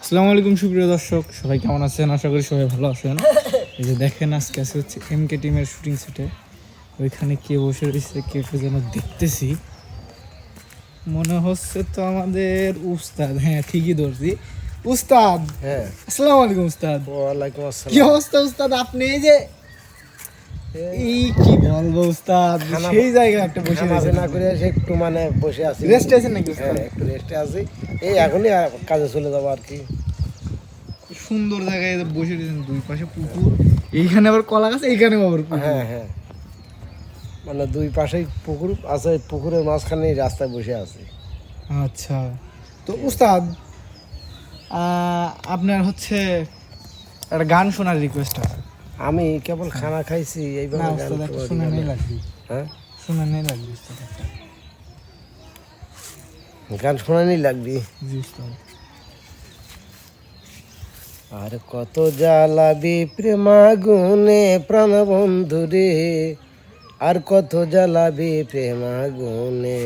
আসসালামু আলাইকুম সুপ্রিয় দর্শক। সবাই কেমন আছেন? আশা করি সবাই ভালো আছেন। এই যে দেখেন আজকে আছে হচ্ছে এম কে টিমের শুটিং সেটে ওইখানে কে বসে রয়েছে কে কে যেন দেখতেছি। মনে হচ্ছে তো আমাদের উস্তাদ। হ্যাঁ ঠিকই ধরছি। উস্তাদ! হ্যাঁ। আসসালামু আলাইকুম উস্তাদ। ওয়ালাইকুম কি আসসালাম অবস্থা উস্তাদ? আপনি এই যে এই কি বলব উস্তাদ? সেই জায়গায় একটা বসে রয়েছে। পিনা করে এসে একটু মানে বসে আছি। রেস্ট আছেন নাকি হ্যাঁ একটু রেস্টে আছি। এই এখনই কাজে চলে যাব আর কি। সুন্দর জায়গায় বসে রয়েছেন দুই পাশে পুকুর। এইখানে আবার কলা গাছ এইখানে আবার হ্যাঁ হ্যাঁ। মানে দুই পাশেই পুকুর আছে পুকুরের মাঝখানে রাস্তায় বসে আছি। আচ্ছা। তো উস্তাদ আপনার হচ্ছে একটা গান শোনার রিকোয়েস্ট আছে। আমি কেবল খানা খাইছি এইবার না উস্তাদ একটা শুনে নেই লাগবে হ্যাঁ? শুনে নেই লাগবে। গান শোনানি লাগবি আর কত জ্বালাবি প্রেমাগুনে প্রাণ বন্ধু রে আর কত জ্বালাবি প্রেমাগুনে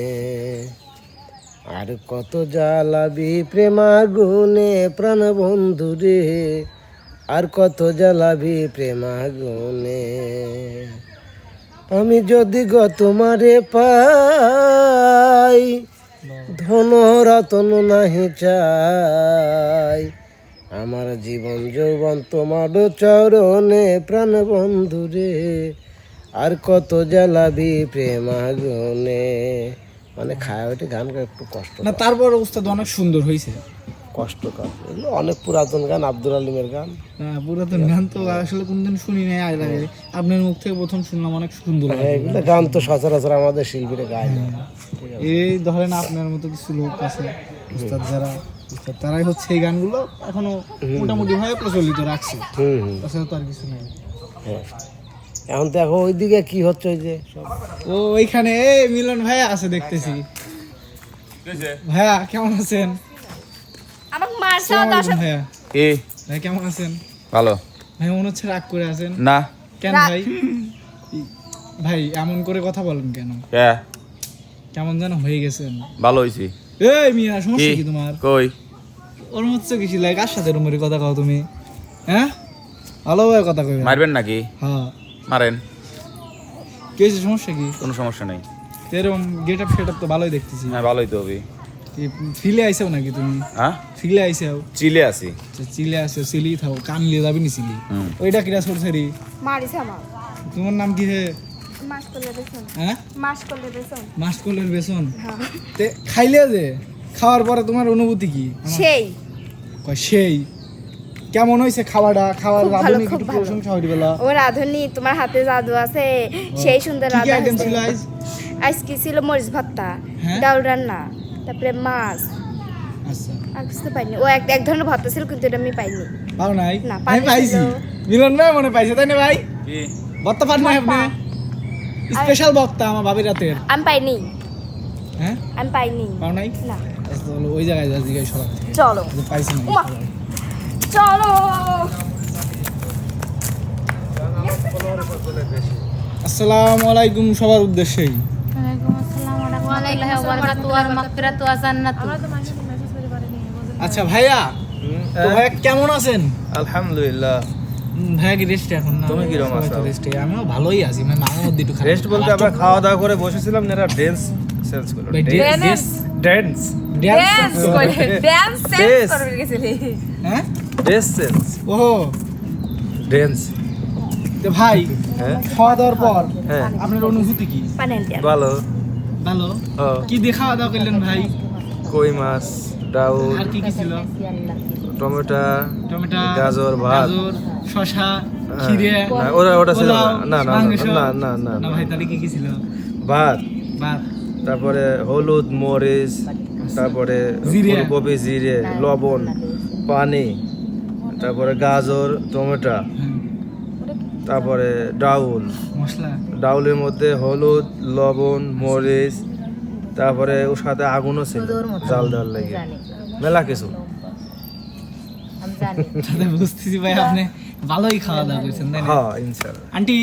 আর কত জ্বালাবি প্রেমাগুনে প্রাণ বন্ধু রে আর কত জ্বালাবি প্রেমাগুনে আমি যদি গো তোমারে পাই ধন রতন নাহি চাই। আমার জীবন যৌবন তোমার চরণে প্রাণ বন্ধু রে আর কত জ্বালাবি প্রেম আগুনে মানে খায় ওইটা গান একটু কষ্ট না তারপর উস্তাদ অনেক সুন্দর হয়েছে কষ্টকর। এগুলো অনেক পুরাতন গান আব্দুল আলিমের গান। হ্যাঁ, পুরাতন গান তো আসলে কোনদিন শুনি নাই আগে আগে। আপনার মুখ থেকে প্রথম শুনলাম অনেক সুন্দর হ্যাঁ, এগুলো গান তো সচরাচর আমাদের শিল্পীরা গায়। না এই ধরেন আপনার মতো কিছু লোক আছে উস্তাদ যারা উস্তাদ তারাই হচ্ছে এই গানগুলো এখনও মোটামুটি ভাবে প্রচলিত রাখছে। তাছাড়া তো আর কিছু নেই। হ্যাঁ। এখন দেখো ওইদিকে কি হচ্ছে ওই যে ও ওইখানে এই মিলন ভাইয়া আছে দেখতেছি। ভাইয়া কেমন আছেন? ভাইয়া। ভাই কেমন আছেন? ভালো। ভাই মনে হচ্ছে রাগ করে আছেন। না। কেন ভাই? ভাই এমন করে কথা বলেন কেন? কেমন যেন হয়ে গেছেন। ভালো হয়েছি এই মিয়া সমস্যা কি? তোমার? কই? ওর হচ্ছে কিছু লাগে কার সাথে রুমের কথা কও তুমি? হ্যাঁ? ভালো ভাবে কথা কইবে মারবেন নাকি? হ্যাঁ। মারেন। কি সমস্যা কি? কোনো সমস্যা নেই। এরকম গেট আপ সেট আপ তো ভালোই দেখতেছি। হ্যাঁ ভালোই তো হবি ফিলে আইসাও নাকি তুমি? হ্যাঁ ফিলে আইসাও চিলে আছি। আচ্ছা, চিলে আসো সিলি থাও কান লিয়ে যাবি নি হুম ওইটা কিরা সরসারি আমার তোমার নাম কি হে? হ্যাঁ মাসকলের বেসন তে খাইলে যে খাওয়ার পরে তোমার অনুভূতি কি? সেই। কয় সেই। কেমন হয়েছে খাওয়াটা খাওয়ার রাঁধুনি প্রশংসা হইল বেলা ও রাধুনি তোমার হাতে জাদু আছে। সেই সুন্দর কি আইটেম ছিল হয়েছে। আজ আজকে ছিল? মরিচ ভর্তা? ডাউল রান্না তারপরে মাছ। আচ্ছা। আর বুঝতে পাইনি। ও এক এক ধরনের ভর্তা ছিল কিন্তু এটা আমি পাইনি। পাও নাই? না, আমি পাইছি। মিলন ভাই মনে পাইছে তাই না ভাই? কি? বত্তা পান নাই আপনি? স্পেশাল বক্তা আমার বাবির রাতের আমি পাইনি। হ্যাঁ? আমি পাইনি। পাও নাই? না। আচ্ছা, ওই জায়গায় যা জিজ্ঞাসা সবাই চলো। যে পাইছি না। চলো। আসসালামু আলাইকুম সবার উদ্দেশ্যেই। আচ্ছা ভাইয়া তো ভাইয়া কেমন আছেন? আলহামদুলিল্লাহ। ভাইয়া কি রেস্টে এখন? না তুমি কীরকম আছো? রেস্টে আমিও ভালোই আছি মানে মাঝে মধ্যে একটু রেস্ট বলতে আমরা খাওয়া দাওয়া করে বসেছিলাম এরা ড্যান্স সেন্স করল। ড্যান্স ড্যান্স করে। ড্যান্স হ্যাঁ? ড্যান্স সেন্স ও ড্যান্স ভাই হ্যাঁ। খাওয়া দাওয়ার পর হ্যাঁ। আপনার অনুভূতি কি। ভালো। ভালো কি দিয়ে খাওয়া দাওয়া করলেন ভাই? কই মাছ ডাউল আর কি কি ছিল? টমেটো টমেটো গাজর, ভাত। গাজর শশা খিরে না, ওরা- ওটা ছিল না। না, না, না, না, না। ভাই তাহলে কি কি ছিল? ভাত। ভাত। তারপরে হলুদ মরিচ তারপরে জিরে। ফুলকপি জিরে লবণ পানি তারপরে গাজর টমেটো। হ্যাঁ, তারপরে ডাউল। মশলা। ডাউলের মধ্যে হলুদ লবণ মরিচ তারপরে ওর সাথে আগুনও ছিল জাল দেওয়ার লাগে। মেলা কিছু। বুঝতেছি ভাই আপনি ভালোই খাওয়া দাওয়া করেছেন তাই না? হ্যাঁ ইনশাল্লাহ। আন্টি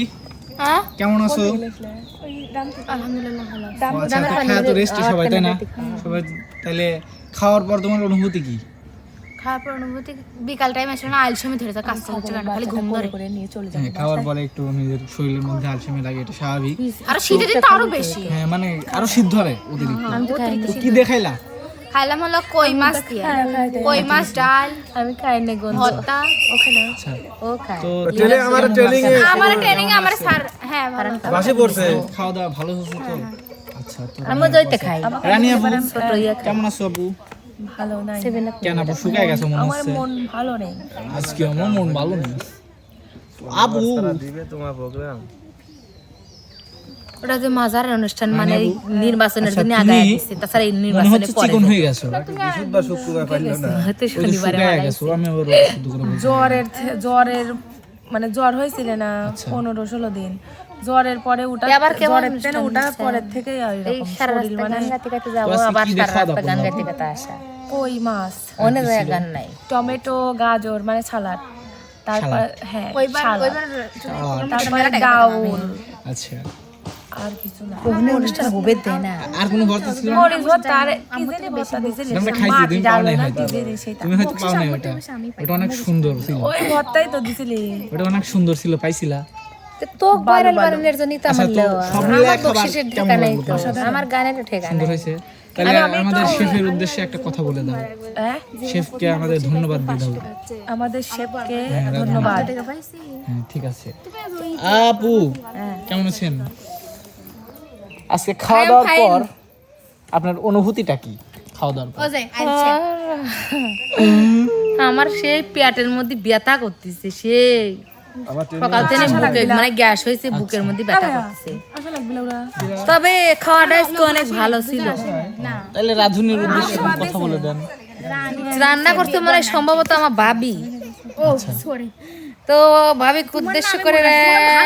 হ্যাঁ? কেমন আছো? আলহামদুলিল্লাহ ভালো আচ্ছা তো রেস্টে সবাই তাই না? সবাই তাহলে খাওয়ার পর তোমার অনুভূতি কি? খাওয়ার পর অনুভূতি বিকাল টাইম আসলে না আলসেমি ধরেছে কাজ করছে কেন খালি ঘুম ধরে। হ্যাঁ খাওয়ার পরে একটু নিজের শরীরের মধ্যে আলসেমি লাগে এটা স্বাভাবিক। আর শীতের দিন আরও বেশি। হ্যাঁ মানে আরও সিদ্ধ হয় অতিরিক্ত। কি দেখাইলা? খাইলাম হলো কই মাছ দিয়ে। কই মাছ ডাল আমি খাই না গন্ধ। ভর্তা। ওখানে আচ্ছা। ও খায়। তো ট্রেনে আমার ট্রেনিং এ আমার ট্রেনিং আমার স্যার হ্যাঁ ভালো বাসে পড়ছে খাওয়া দাওয়া ভালো হচ্ছে তো। আচ্ছা খাই। রানী আপু ছোট ইয়ে কেমন আছো আপু? ভালো নাই। কেন আপু শুকায় গেছো মনে আমার হচ্ছে? মন ভালো নেই। আজকে আমার মন ভালো নেই। আপু দিবে তোমার প্রোগ্রাম ওটা যে মাজারের অনুষ্ঠান মানে নির্বাচনের আচ্ছা, জন্য তুমি আগায় দিচ্ছে তাছাড়া এই নির্বাচনে পরে চিকন হয়ে গেছো বুধবার শুক্রবার পাইলো না? হয়তো শনিবারে শুকায় আমি আবার শুধু করে বলছি। জ্বরের জ্বরের মানে জ্বর হয়েছিল না পনেরো ষোলো দিন। জ্বরের পরে উঠা আবার কেমন জ্বরের থেকে উঠার পরের থেকে এই সারা রাস্তা গান গাইতে গাইতে যাব আবার সারা রাস্তা গান গাইতে গাইতে আসা। কই মাছ? অনেক গান নাই। টমেটো গাজর মানে সালাড। তারপর হ্যাঁ ওইবার ওইবার তারপরে ডাউল। আচ্ছা। আর কিছু না। ওখানে অনুষ্ঠান হবে দেয় না। আর কোনো ভর্তা ছিল? মরিচ ভর্তা আর কি জানি ভর্তা দিয়েছিল আমরা খাইছি তুমি পাও নাই হয়তো। কি জানি সেটা। তুমি হয়তো পাও নাই ওটা। ওটা অনেক সুন্দর ছিল। ওই ভর্তাই তো দিছিলি। ওটা অনেক সুন্দর ছিল পাইছিলা। তো ভাইরাল বানানোর জন্যই তো আমার তো লেওয়া। সব মিলে আমার খাবার বকশিসের নাই তো আমার গানের ঠিকা সুন্দর হয়েছে। তাহলে আমাদের শেফের উদ্দেশ্যে একটা কথা বলে দাও। শেফকে আমাদের ধন্যবাদ দিয়ে দাও আমাদের শেফকে ধন্যবাদ। ঠিক আছে। আপু কেমন আছেন? আজকে খাওয়া দাওয়ার পর আপনার অনুভূতিটা কি? খাওয়া দাওয়ার পর। আমার সেই পেটের মধ্যে ব্যথা করতেছে সেই। সকাল থেকে বুকে মানে গ্যাস হয়েছে বুকের মধ্যে ব্যথা লাগবে ওরা তবে খাওয়াটা তো অনেক ভালো ছিল। তাহলে রাধুনির উদ্দেশ্যে কথা বলে দেন। রান্না করতে মানে সম্ভবত আমার ভাবি। ও সরি তো ভাবি উদ্দেশ্য করে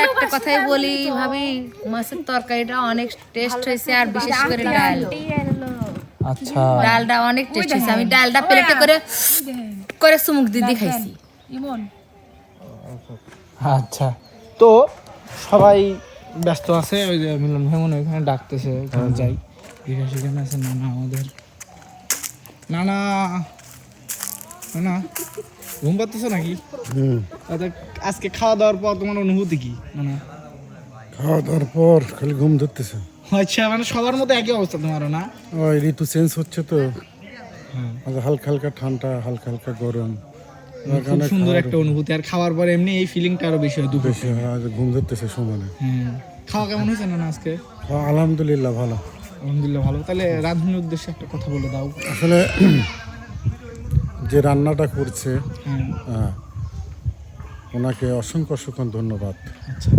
একটা কথাই বলি ভাবি মাছের তরকারিটা অনেক টেস্ট হয়েছে আর বিশেষ করে ডাল। আচ্ছা। ডালটা অনেক টেস্ট হয়েছে। আমি ডালটা প্লেটে করে করে চুমুক দিদি খাইছি। ইমন। আচ্ছা। তো সবাই ব্যস্ত আছে ওই যে মিলন ভাই মনে হয় ওখানে ডাকতেছে ওখানে যাই। বিকাশ এখানে আছে নানা আমাদের। নানা নানা ঘুম পাচ্তেছো নাকি? আচ্ছা, আজকে খাওয়া দাওয়ার পর তোমার অনুভূতি কি নানা খাওয়া দাওয়ার পর খালি ঘুম ধরতেছে। আচ্ছা মানে সবার মতো একই অবস্থা তোমারও না? ওই ঋতু চেঞ্জ হচ্ছে তো। আজ হালকা হালকা ঠান্ডা হালকা হালকা গরম। খুব সুন্দর একটা অনুভূতি। আর খাওয়ার পর এমনি এই ফিলিংটা আরও বেশি হয় দুপুর। বেশি হয়, ঘুম ধরতেছে সমানে। হ্যাঁ খাওয়া কেমন হয়েছে না আজকে? আলহামদুলিল্লাহ ভালো। আলহামদুলিল্লাহ ভালো। তাহলে রাঁধুনির উদ্দেশ্যে একটা কথা বলে দাও। আসলে যে রান্নাটা করছে ওনাকে অসংখ্য অসংখ্য ধন্যবাদ। আচ্ছা।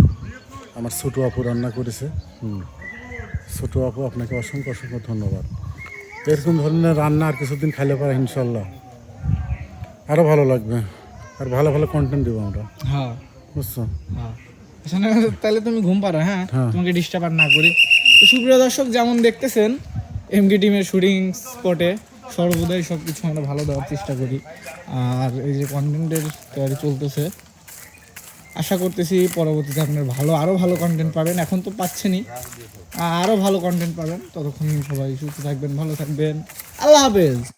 আমার ছোটো আপু রান্না করেছে। হুম। ছোটো আপু আপনাকে অসংখ্য অসংখ্য ধন্যবাদ। এরকম ধরনের রান্না আর কিছুদিন খাইলে পারে ইনশাল্লাহ। আরও ভালো লাগবে। আর ভালো ভালো কন্টেন্ট দেবো আমরা। হ্যাঁ। বুঝছ? হ্যাঁ। তাহলে তুমি ঘুম পারো হ্যাঁ? হ্যাঁ। তোমাকে ডিস্টার্ব আর না করি। তো সুপ্রিয় দর্শক যেমন দেখতেছেন এমকে টিমের শুটিং স্পটে সর্বদাই সব কিছু আমরা ভালো দেওয়ার চেষ্টা করি। আর এই যে কন্টেন্টের তৈরি চলতেছে আশা করতেছি পরবর্তীতে আপনার ভালো আরও ভালো কন্টেন্ট পাবেন। এখন তো পাচ্ছেনই। আরও ভালো কন্টেন্ট পাবেন। ততক্ষণ সবাই সুস্থ থাকবেন ভালো থাকবেন। আল্লাহ হাফেজ।